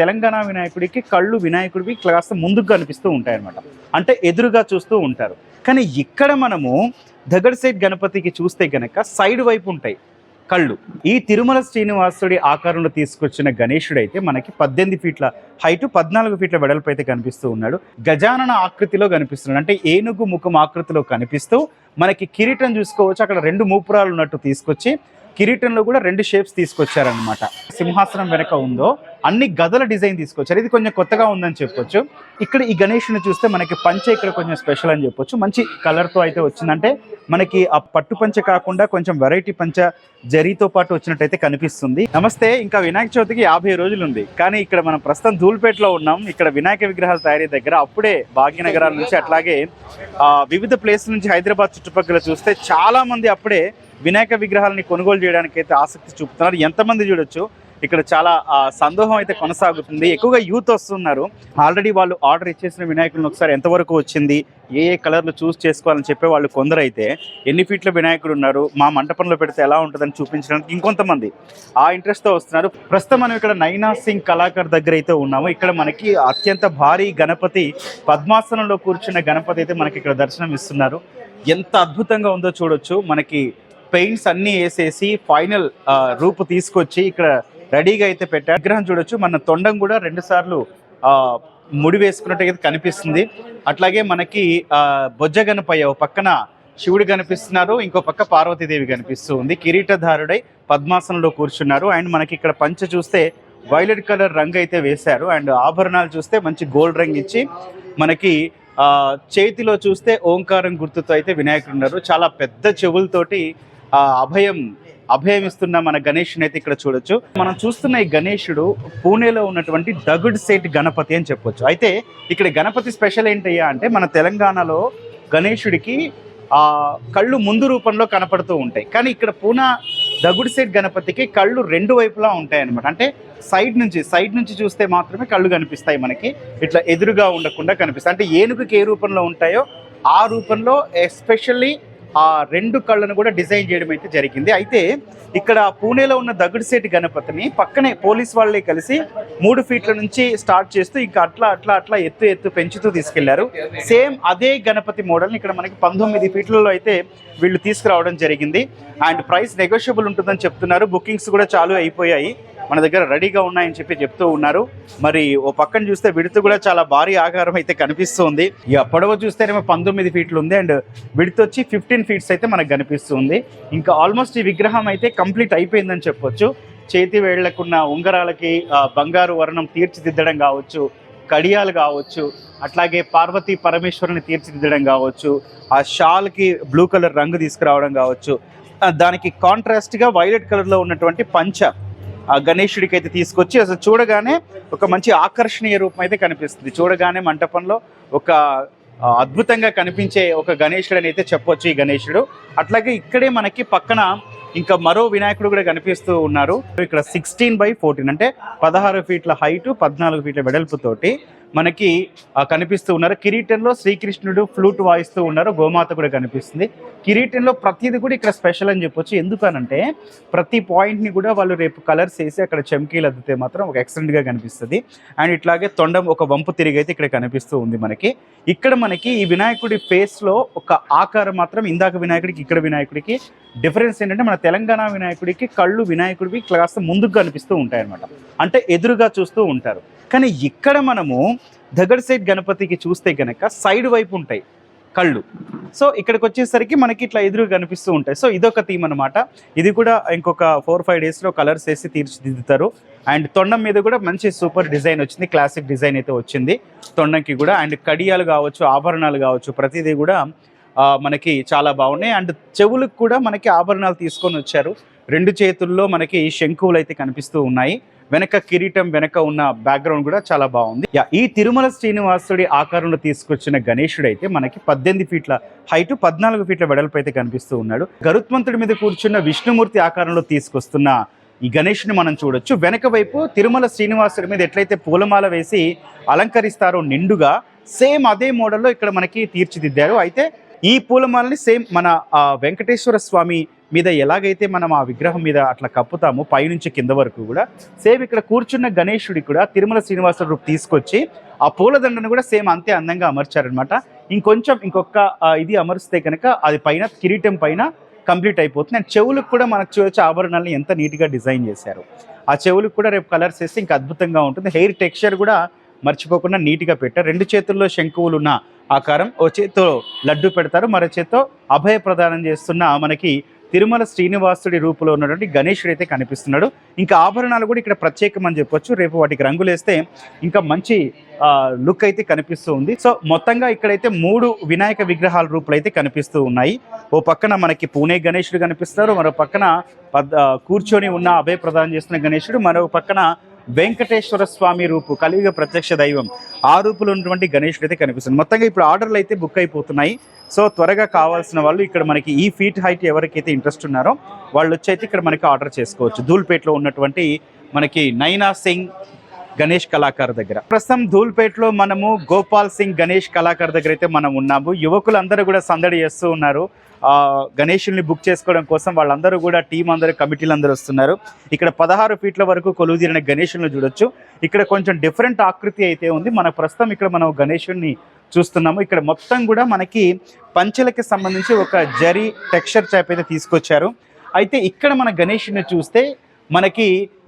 తెలంగాణ వినాయకుడికి కళ్ళు వినాయకుడికి కాస్త ముందుకు కనిపిస్తూ ఉంటాయి అనమాట అంటే ఎదురుగా చూస్తూ ఉంటారు. కానీ ఇక్కడ మనము దగ్గర సైడ్ గణపతికి చూస్తే గనక సైడ్ వైపు ఉంటాయి కళ్ళు. ఈ తిరుమల శ్రీనివాసుడి ఆకారంలో తీసుకొచ్చిన గణేశుడు అయితే మనకి పద్దెనిమిది ఫీట్ల హైట్ పద్నాలుగు ఫీట్ల వెడల్పు అయితే కనిపిస్తూ ఉన్నాడు. గజానన ఆకృతిలో కనిపిస్తున్నాడు. అంటే ఏనుగు ముఖం ఆకృతిలో కనిపిస్తూ మనకి కిరీటం చూసుకోవచ్చు. అక్కడ రెండు మూపురాలు ఉన్నట్టు తీసుకొచ్చి కిరీటంలో కూడా రెండు షేప్స్ తీసుకొచ్చారనమాట సింహాసనం వెనక ఉందో అన్ని గదల డిజైన్ తీసుకొచ్చారు. ఇది కొంచెం కొత్తగా ఉందని చెప్పొచ్చు. ఇక్కడ ఈ గణేషుని చూస్తే మనకి పంచ ఇక్కడ కొంచెం స్పెషల్ అని చెప్పొచ్చు. మంచి కలర్తో అయితే వచ్చిందంటే మనకి ఆ పట్టు పంచ కాకుండా కొంచెం వెరైటీ పంచ జరీతో పాటు వచ్చినట్టయితే కనిపిస్తుంది. నమస్తే ఇంకా వినాయక చవితికి యాభై రోజులు ఉంది కానీ ఇక్కడ మనం ప్రస్తుతం ధూల్పేటలో ఉన్నాం. ఇక్కడ వినాయక విగ్రహాల తయారీ దగ్గర అప్పుడే భాగ్యనగరాల నుంచి అట్లాగే వివిధ ప్లేస్ నుంచి హైదరాబాద్ చుట్టుపక్కల చూస్తే చాలా మంది అప్పుడే వినాయక విగ్రహాలని కొనుగోలు చేయడానికి అయితే ఆసక్తి చూపుతున్నారు. ఎంతమంది చూడొచ్చు? ఇక్కడ చాలా సందోహం అయితే కొనసాగుతుంది. ఎక్కువగా యూత్ వస్తున్నారు. ఆల్రెడీ వాళ్ళు ఆర్డర్ ఇచ్చేసిన వినాయకులను ఒకసారి ఎంతవరకు వచ్చింది? ఏ ఏ కలర్లు చూస్ చేసుకోవాలని చెప్పే వాళ్ళు కొందరైతే ఎన్ని ఫీట్ల వినాయకుడు ఉన్నారు? మా మంటపంలో పెడితే ఎలా ఉంటుందని చూపించడానికి ఇంకొంతమంది ఆ ఇంట్రెస్ట్తో వస్తున్నారు. ప్రస్తుతం మనం ఇక్కడ నైనా సింగ్ కళాకార్ దగ్గర అయితే ఉన్నాము. ఇక్కడ మనకి అత్యంత భారీ గణపతి పద్మాసనంలో కూర్చున్న గణపతి అయితే మనకి ఇక్కడ దర్శనం ఇస్తున్నారు ఎంత అద్భుతంగా ఉందో చూడొచ్చు. మనకి పెయింట్స్ అన్నీ వేసేసి ఫైనల్ రూపు తీసుకొచ్చి ఇక్కడ రెడీగా అయితే పెట్టారు. విగ్రహం చూడొచ్చు మన తొండం కూడా రెండు సార్లు ముడి వేసుకున్నట్టు కనిపిస్తుంది. అట్లాగే మనకి బొజ్జ గణపయ్య ఓ పక్కన శివుడు కనిపిస్తున్నారు ఇంకో పక్క పార్వతీదేవి కనిపిస్తూ ఉంది. కిరీటధారుడై పద్మాసనంలో కూర్చున్నారు. అండ్ మనకి ఇక్కడ పంచ చూస్తే వైలెట్ కలర్ రంగు అయితే వేశారు. అండ్ ఆభరణాలు చూస్తే మంచి గోల్డ్ రంగు ఇచ్చి మనకి చేతిలో చూస్తే ఓంకారం గుర్తుతో అయితే వినాయకుడు ఉన్నారు. చాలా పెద్ద చెవులతోటి అభయం అభయం ఇస్తున్న మన గణేషుని అయితే ఇక్కడ చూడొచ్చు. మనం చూస్తున్న ఈ గణేశుడు పూణేలో ఉన్నటువంటి దగుడ్ సేట్ గణపతి అని చెప్పొచ్చు. అయితే ఇక్కడ గణపతి స్పెషల్ ఏంటయ్యా అంటే మన తెలంగాణలో గణేషుడికి ఆ కళ్ళు ముందు రూపంలో కనపడుతూ ఉంటాయి. కానీ ఇక్కడ పూనా దగుడు సైడ్ గణపతికి కళ్ళు రెండు వైపులా ఉంటాయి అనమాట అంటే సైడ్ నుంచి సైడ్ నుంచి చూస్తే మాత్రమే కళ్ళు కనిపిస్తాయి మనకి. ఇట్లా ఎదురుగా ఉండకుండా కనిపిస్తాయి. అంటే ఏనుగుకి ఏ రూపంలో ఉంటాయో ఆ రూపంలో ఎస్పెషల్లీ ఆ రెండు కళ్ళను కూడా డిజైన్ చేయడం అయితే జరిగింది. అయితే ఇక్కడ పూణేలో ఉన్న దగుడుసేటి గణపతిని పక్కనే పోలీస్ వాళ్ళే కలిసి మూడు ఫీట్ల నుంచి స్టార్ట్ చేస్తూ ఇంకా అట్లా అట్లా అట్లా ఎత్తు ఎత్తు పెంచుతూ తీసుకెళ్ళారు. సేమ్ అదే గణపతి మోడల్ని ఇక్కడ మనకి పంతొమ్మిది ఫీట్లలో అయితే వీళ్ళు తీసుకురావడం జరిగింది. అండ్ ప్రైస్ నెగోషియబుల్ ఉంటుందని చెప్తున్నారు. బుకింగ్స్ కూడా చాలు అయిపోయాయి. మన దగ్గర రెడీగా ఉన్నాయని చెప్పి చెప్తూ ఉన్నారు. మరి ఓ పక్కన చూస్తే విడుతు కూడా చాలా భారీ ఆకారం అయితే కనిపిస్తుంది. ఇక పొడవ చూస్తేనేమో పంతొమ్మిది ఫీట్లు ఉంది. అండ్ విడుతు వచ్చి ఫిఫ్టీన్ ఫీట్స్ అయితే మనకు కనిపిస్తుంది. ఇంకా ఆల్మోస్ట్ ఈ విగ్రహం అయితే కంప్లీట్ అయిపోయిందని చెప్పొచ్చు. చేతి వేళ్ళకున్న ఉంగరాలకి బంగారు వర్ణం తీర్చిదిద్దడం కావచ్చు కడియాలు కావచ్చు అట్లాగే పార్వతీ పరమేశ్వరుని తీర్చిదిద్దడం కావచ్చు ఆ షాల్కి బ్లూ కలర్ రంగు తీసుకురావడం కావచ్చు. దానికి కాంట్రాస్ట్గా వైలెట్ కలర్లో ఉన్నటువంటి పంచ గణేశుడికి అయితే తీసుకొచ్చి అసలు చూడగానే ఒక మంచి ఆకర్షణీయ రూపం అయితే కనిపిస్తుంది. చూడగానే మంటపంలో ఒక అద్భుతంగా కనిపించే ఒక గణేశుడు అని అయితే చెప్పొచ్చు ఈ గణేశుడు అట్లాగే ఇక్కడే మనకి పక్కన ఇంకా మరో వినాయకుడు కూడా కనిపిస్తూ ఉన్నారు. ఇక్కడ సిక్స్టీన్ బై ఫోర్టీన్ అంటే పదహారు ఫీట్ల హైట్ పద్నాలుగు ఫీట్ల వెడల్పుతోటి మనకి కనిపిస్తూ ఉన్నారు. కిరీటంలో శ్రీకృష్ణుడు ఫ్లూట్ వాయిస్తూ ఉన్నారు. గోమాత కూడా కనిపిస్తుంది. కిరీటంలో ప్రతిది కూడా ఇక్కడ స్పెషల్ అని చెప్పొచ్చు. ఎందుకనంటే ప్రతి పాయింట్ని కూడా వాళ్ళు రేపు కలర్స్ వేసి అక్కడ చమ్కీలు అద్దితే మాత్రం ఒక ఎక్సలెంట్గా కనిపిస్తుంది. అండ్ ఇట్లాగే తొండం ఒక వంపు తిరిగి అయితే ఇక్కడ కనిపిస్తూ ఉంది మనకి. ఇక్కడ మనకి ఈ వినాయకుడి ఫేస్లో ఒక ఆకారం మాత్రం ఇందాక వినాయకుడికి ఇక్కడ వినాయకుడికి డిఫరెన్స్ ఏంటంటే మన తెలంగాణ వినాయకుడికి కళ్ళు వినాయకుడికి కాస్త ముందుకు కనిపిస్తూ ఉంటాయి అనమాట అంటే ఎదురుగా చూస్తూ ఉంటారు. కానీ ఇక్కడ మనము దగ్గర సైడ్ గణపతికి చూస్తే గనక సైడ్ వైపు ఉంటాయి కళ్ళు. సో ఇక్కడికి వచ్చేసరికి మనకి ఇట్లా ఎదురు కనిపిస్తూ ఉంటాయి. సో ఇదొక థీమ్ అనమాట ఇది కూడా ఇంకొక ఫోర్ ఫైవ్ డేస్లో కలర్స్ వేసి తీర్చిదిద్దుతారు. అండ్ తొండం మీద కూడా మంచి సూపర్ డిజైన్ వచ్చింది. క్లాసిక్ డిజైన్ అయితే వచ్చింది. తొండంకి కూడా అండ్ కడియాలు కావచ్చు ఆభరణాలు కావచ్చు ప్రతిదీ కూడా మనకి చాలా బాగున్నాయి. అండ్ చెవులకు కూడా మనకి ఆభరణాలు తీసుకొని వచ్చారు. రెండు చేతుల్లో మనకి శంకువులు అయితే కనిపిస్తూ ఉన్నాయి. వెనక కిరీటం వెనక ఉన్న బ్యాక్గ్రౌండ్ కూడా చాలా బాగుంది. ఈ తిరుమల శ్రీనివాసుడి ఆకారంలో తీసుకొచ్చిన గణేశుడు అయితే మనకి పద్దెనిమిది ఫీట్ల హైట్ పద్నాలుగు ఫీట్ల వెడల్పు అయితే కనిపిస్తూ ఉన్నాడు. గరుత్మంతుడి మీద కూర్చున్న విష్ణుమూర్తి ఆకారంలో తీసుకొస్తున్న ఈ గణేష్ని మనం చూడొచ్చు. వెనక వైపు తిరుమల శ్రీనివాసుడి మీద ఎట్లయితే పూలమాల వేసి అలంకరిస్తారో నిండుగా సేమ్ అదే మోడల్లో ఇక్కడ మనకి తీర్చిదిద్దారు. అయితే ఈ పూలమాలని సేమ్ మన ఆ, వెంకటేశ్వర స్వామి మీద ఎలాగైతే మనం ఆ విగ్రహం మీద అట్లా కప్పుతామో పైనుంచి కింద వరకు కూడా సేమ్ ఇక్కడ కూర్చున్న గణేశుడి కూడా తిరుమల శ్రీనివాస రూపు తీసుకొచ్చి ఆ పూలదండను కూడా సేమ్ అంతే అందంగా అమర్చారనమాట ఇంకొంచెం ఇంకొక ఇది అమరిస్తే కనుక అది పైన కిరీటం పైన కంప్లీట్ అయిపోతుంది. అండ్ చెవులకు కూడా మనకు చూడొచ్చు ఆభరణాలను ఎంత నీట్గా డిజైన్ చేశారు. ఆ చెవులకు కూడా రేపు కలర్స్ వేస్తే ఇంకా అద్భుతంగా ఉంటుంది. హెయిర్ టెక్స్చర్ కూడా మర్చిపోకుండా నీట్గా పెట్టారు. రెండు చేతుల్లో శంకువులు ఉన్న ఆకారం ఓ చేత్తో లడ్డు పెడతారు మరో చేత్తో అభయ ప్రదానం చేస్తున్న మనకి తిరుమల శ్రీనివాసుడి రూపంలో ఉన్నటువంటి గణేశుడు అయితే కనిపిస్తున్నాడు. ఇంకా ఆభరణాలు కూడా ఇక్కడ ప్రత్యేకమని చెప్పొచ్చు. రేపు వాటికి రంగులు వేస్తే ఇంకా మంచి లుక్ అయితే కనిపిస్తూ ఉంది. సో మొత్తంగా ఇక్కడైతే మూడు వినాయక విగ్రహాల రూపులు అయితే కనిపిస్తూ ఉన్నాయి. ఓ పక్కన మనకి పూణే గణేశుడు కనిపిస్తున్నారు మరో పక్కన కూర్చొని ఉన్న అభయ ప్రదానం చేస్తున్న గణేశుడు మరో పక్కన వెంకటేశ్వర స్వామి రూపు కలియుగ ప్రత్యక్ష దైవం. ఆ రూపులో ఉన్నటువంటి గణేషుడు అయితే కనిపిస్తుంది మొత్తంగా ఇప్పుడు ఆర్డర్లు అయితే బుక్ అయిపోతున్నాయి. సో త్వరగా కావాల్సిన వాళ్ళు ఇక్కడ మనకి ఈ ఫీట్ హైట్ ఎవరికైతే ఇంట్రెస్ట్ ఉన్నారో వాళ్ళు వచ్చి అయితే ఇక్కడ మనకి ఆర్డర్ చేసుకోవచ్చు. ధూల్పేటలో ఉన్నటువంటి మనకి నైనా సింగ్ గణేష్ కళాకార్ దగ్గర. ప్రస్తుతం ధూల్పేటలో మనము గోపాల్ సింగ్ గణేష్ కళాకార్ దగ్గర అయితే మనం ఉన్నాము. యువకులందరూ కూడా సందడి చేస్తూ ఉన్నారు. గణేషుల్ని బుక్ చేసుకోవడం కోసం వాళ్ళందరూ కూడా టీం అందరూ కమిటీలు అందరూ వస్తున్నారు. ఇక్కడ పదహారు ఫీట్ల వరకు కొలువుదీరిన గణేషులను చూడొచ్చు. ఇక్కడ కొంచెం డిఫరెంట్ ఆకృతి అయితే ఉంది. మన ప్రస్తుతం ఇక్కడ మనం గణేషుని చూస్తున్నాము. ఇక్కడ మొత్తం కూడా మనకి పంచెలకి సంబంధించి ఒక జరీ టెక్స్చర్ టైప్ అయితే తీసుకొచ్చారు. అయితే ఇక్కడ మన గణేషుని చూస్తే మనకి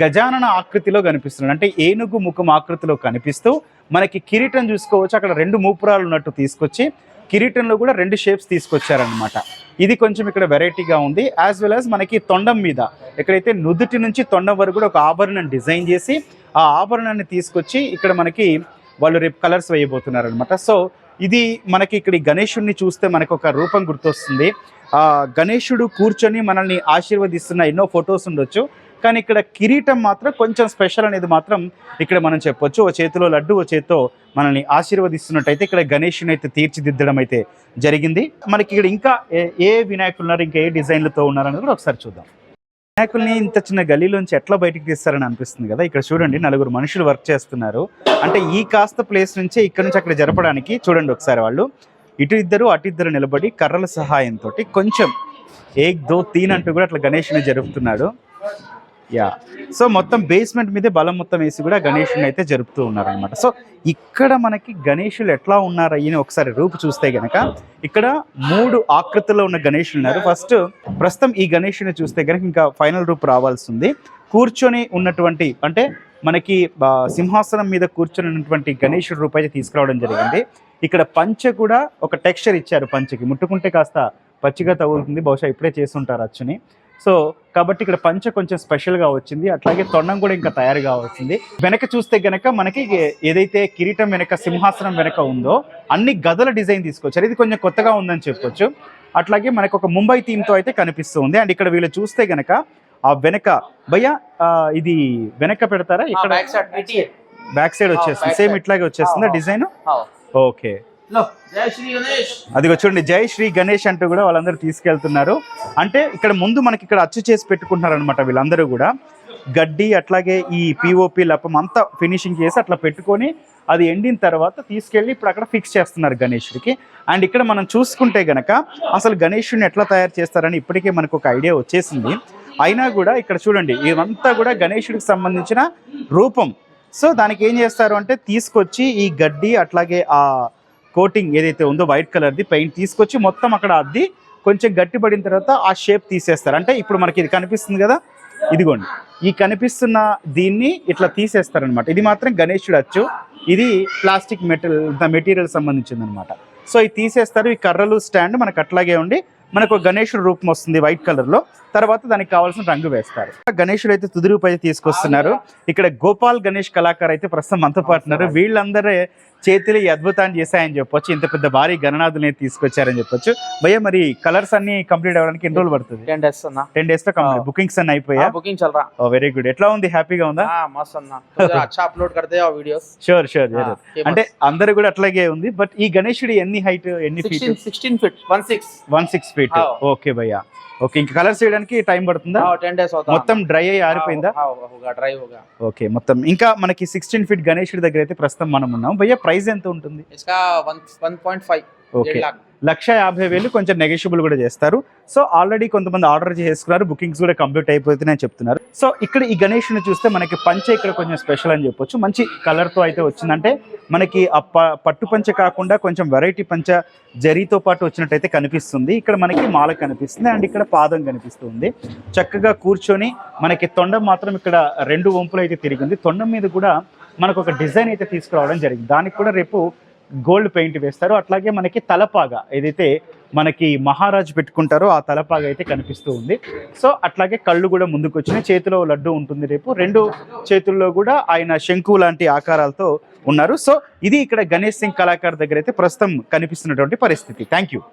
గజానన ఆకృతిలో కనిపిస్తున్నాడు. అంటే ఏనుగు ముఖం ఆకృతిలో కనిపిస్తూ మనకి కిరీటం చూసుకోవచ్చు. అక్కడ రెండు మూపురాలు ఉన్నట్టు తీసుకొచ్చి కిరీటంలో కూడా రెండు షేప్స్ తీసుకొచ్చారనమాట ఇది కొంచెం ఇక్కడ వెరైటీగా ఉంది. యాజ్ వెల్ యాజ్ మనకి తొండం మీద ఎక్కడైతే నుదుటి నుంచి తొండం వరకు కూడా ఒక ఆభరణం డిజైన్ చేసి ఆ ఆభరణాన్ని తీసుకొచ్చి ఇక్కడ మనకి వాళ్ళు రేపు కలర్స్ వేయబోతున్నారు అనమాట సో ఇది మనకి ఇక్కడ గణేషుడిని చూస్తే మనకు ఒక రూపం గుర్తొస్తుంది. గణేషుడు గణేశుడు కూర్చొని మనల్ని ఆశీర్వదిస్తున్న ఎన్నో ఫొటోస్ ఉండొచ్చు. కానీ ఇక్కడ కిరీటం మాత్రం కొంచెం స్పెషల్ అనేది మాత్రం ఇక్కడ మనం చెప్పొచ్చు. ఓ చేతిలో లడ్డు ఓ చేతితో మనల్ని ఆశీర్వదిస్తున్నట్టయితే ఇక్కడ గణేషుని అయితే తీర్చిదిద్దడం అయితే జరిగింది. మనకి ఇక్కడ ఇంకా ఏ- ఏ వినాయకులు ఉన్నారు ఇంకా ఏ డిజైన్లతో ఉన్నారు అనేది కూడా ఒకసారి చూద్దాం. వినాయకుల్ని ఇంత చిన్న గలీలోంచి ఎట్లా బయటికి తీస్తారని అనిపిస్తుంది కదా. ఇక్కడ చూడండి నలుగురు మనుషులు వర్క్ చేస్తున్నారు. అంటే ఈ కాస్త ప్లేస్ నుంచే ఇక్కడ నుంచి అక్కడ జరపడానికి చూడండి ఒకసారి వాళ్ళు. ఇటు ఇద్దరు అటు ఇద్దరు నిలబడి కర్రల సహాయంతో కొంచెం ఏక్ దో తీన్ అంటూ కూడా అట్లా గణేష్ని జరుపుతున్నాడు. యా. సో మొత్తం బేస్మెంట్ మీదే బలం మొత్తం వేసి కూడా గణేషుని అయితే జరుపుతూ ఉన్నారనమాట సో ఇక్కడ మనకి గణేషులు ఎట్లా ఉన్నారయ్యని ఒకసారి రూపు చూస్తే గనక ఇక్కడ మూడు ఆకృతిలో ఉన్న గణేషులు ఉన్నారు. ఫస్ట్ ప్రస్తుతం ఈ గణేషుని చూస్తే గనక ఇంకా ఫైనల్ రూపు రావాల్సి ఉంది కూర్చొని ఉన్నటువంటి అంటే మనకి సింహాసనం మీద కూర్చొని ఉన్నటువంటి గణేషుడి రూపు అయితే తీసుకురావడం జరిగింది. ఇక్కడ పంచె కూడా ఒక టెక్స్చర్ ఇచ్చారు పంచెకి. ముట్టుకుంటే కాస్త పచ్చిగా తగులుతుంది. బహుశా ఇప్పుడే చేస్తుంటారు అచ్చుని. సో కాబట్టి ఇక్కడ పంచ కొంచెం స్పెషల్గా వచ్చింది. అట్లాగే తొండం కూడా ఇంకా తయారుగా వచ్చింది. వెనక చూస్తే గనక మనకి ఏదైతే కిరీటం వెనక సింహాసనం వెనక ఉందో అన్ని గదల డిజైన్ తీసుకొచ్చారు ఇది కొంచెం కొత్తగా ఉందని చెప్పొచ్చు. అట్లాగే మనకు ఒక ముంబై థీమ్తో అయితే కనిపిస్తుంది అండ్ ఇక్కడ వీళ్ళు చూస్తే గనక ఆ వెనక భయ్య ఇది వెనక పెడతారా? ఇక్కడ బ్యాక్ సైడ్ వచ్చేస్తుంది. సేమ్ ఇట్లాగే వచ్చేస్తుంది డిజైన్? ఓకే. అది చూడండి జై శ్రీ గణేష్ అంటూ కూడా వాళ్ళందరూ తీసుకెళ్తున్నారు. అంటే ఇక్కడ ముందు మనకి ఇక్కడ అచ్చు చేసి పెట్టుకుంటున్నారు అనమాట వీళ్ళందరూ కూడా. గడ్డి అట్లాగే ఈ పిఓపి లపం అంతా ఫినిషింగ్ చేసి అట్లా పెట్టుకొని అది ఎండిన తర్వాత తీసుకెళ్ళి ఇప్పుడు అక్కడ ఫిక్స్ చేస్తున్నారు గణేషుడికి. అండ్ ఇక్కడ మనం చూసుకుంటే గనక అసలు గణేషుడిని ఎట్లా తయారు చేస్తారని ఇప్పటికే మనకు ఒక ఐడియా వచ్చేసింది. అయినా కూడా ఇక్కడ చూడండి ఇదంతా కూడా గణేషుడికి సంబంధించిన రూపం. సో దానికి ఏం చేస్తారు అంటే తీసుకొచ్చి ఈ గడ్డి అట్లాగే ఆ కోటింగ్ ఏదైతే ఉందో వైట్ కలర్ది పెయింట్ తీసుకొచ్చి మొత్తం అక్కడ అద్ది కొంచెం గట్టి పడిన తర్వాత ఆ షేప్ తీసేస్తారు. అంటే ఇప్పుడు మనకి ఇది కనిపిస్తుంది కదా? ఇదిగోండి. ఈ కనిపిస్తున్న దీన్ని ఇట్లా తీసేస్తారనమాట ఇది మాత్రం గణేషుడు అచ్చు. ఇది ప్లాస్టిక్ మెటీరియల్ మెటీరియల్ సంబంధించింది అనమాట సో ఇది తీసేస్తారు. ఈ కర్రలు స్టాండ్ మనకు అట్లాగే ఉండి మనకు గణేషుడు రూపం వస్తుంది వైట్ కలర్లో తర్వాత దానికి కావాల్సిన రంగు వేస్తారు. గణేషుడు అయితే తుది రూపు అయితే తీసుకొస్తున్నారు. ఇక్కడ గోపాల్ గణేష్ కళాకారు అయితే ప్రస్తుతం మనతో పాటున్నారు వీళ్ళందరే చేతులు అద్భుతాన్ని చేశాయని చెప్పొచ్చు. ఇంత పెద్ద భారీ గణనాథుల్ని తీసుకొచ్చారని చెప్పొచ్చు. భయ్య మరి కలర్స్ అన్ని కంప్లీట్ అవ్వడానికి ఎన్ని రోజులు పడుతుంది? టెన్ డేస్ టెన్ డేస్లో బుకింగ్స్ అన్ని అయిపోయా? Booking very good. ఎట్లా ఉంది? హ్యాపీగా ఉందా? అప్లోడ్ కడతాయి షూర్ షూర్ అంటే అందరు కూడా అట్లాగే ఉంది. బట్ ఈ గణేశుడి ఎన్ని హైట్ ఎన్ని feet sixteen feet one six one six feet okay భయ్యా. ఓకే ఇంకా కలర్స్ చేయడానికి టైం పడుతుందా? టెన్ డేస్ మొత్తం డ్రై అయ్యి ఆరిపోయిందా? డ్రై ఓకే మొత్తం. ఇంకా మనకి సిక్స్టీన్ ఫీట్ గణేశుడి దగ్గర అయితే ప్రస్తుతం మనం ఉన్నాం. భయ్య ప్రైస్ ఎంత ఉంటుంది? లక్ష యాభై వేలు కొంచెం నెగోషియబుల్ కూడా చేస్తారు. సో ఆల్రెడీ కొంతమంది ఆర్డర్ చేసుకున్నారు బుకింగ్స్ కూడా కంప్లీట్ అయిపోతున్నాయని చెప్తున్నారు. సో ఇక్కడ ఈ గణేష్ని చూస్తే మనకి పంచ ఇక్కడ కొంచెం స్పెషల్ అని చెప్పొచ్చు. మంచి కలర్తో అయితే వచ్చిందంటే మనకి ఆ పట్టు పంచ కాకుండా కొంచెం వెరైటీ పంచ జరీతో పాటు వచ్చినట్టయితే కనిపిస్తుంది. ఇక్కడ మనకి మాల కనిపిస్తుంది అండ్ ఇక్కడ పాదం కనిపిస్తుంది. చక్కగా కూర్చొని మనకి తొండం మాత్రం ఇక్కడ రెండు వంపులు అయితే తిరిగింది. తొండం మీద కూడా మనకు ఒక డిజైన్ అయితే తీసుకురావడం జరిగింది. దానికి కూడా రేపు గోల్డ్ పెయింట్ వేస్తారు. అట్లాగే మనకి తలపాగా ఏదైతే మనకి మహారాజ్ పెట్టుకుంటారో ఆ తలపాగా అయితే కనిపిస్తూ ఉంది. సో అట్లాగే కళ్ళు కూడా ముందుకు వచ్చినాయి చేతిలో లడ్డు ఉంటుంది రేపు. రెండు చేతుల్లో కూడా ఆయన శంకు లాంటి ఆకారాలతో ఉన్నారు. సో ఇది ఇక్కడ గణేష్ సింగ్ కళాకారు దగ్గర అయితే ప్రస్తుతం కనిపిస్తున్నటువంటి పరిస్థితి. Thank you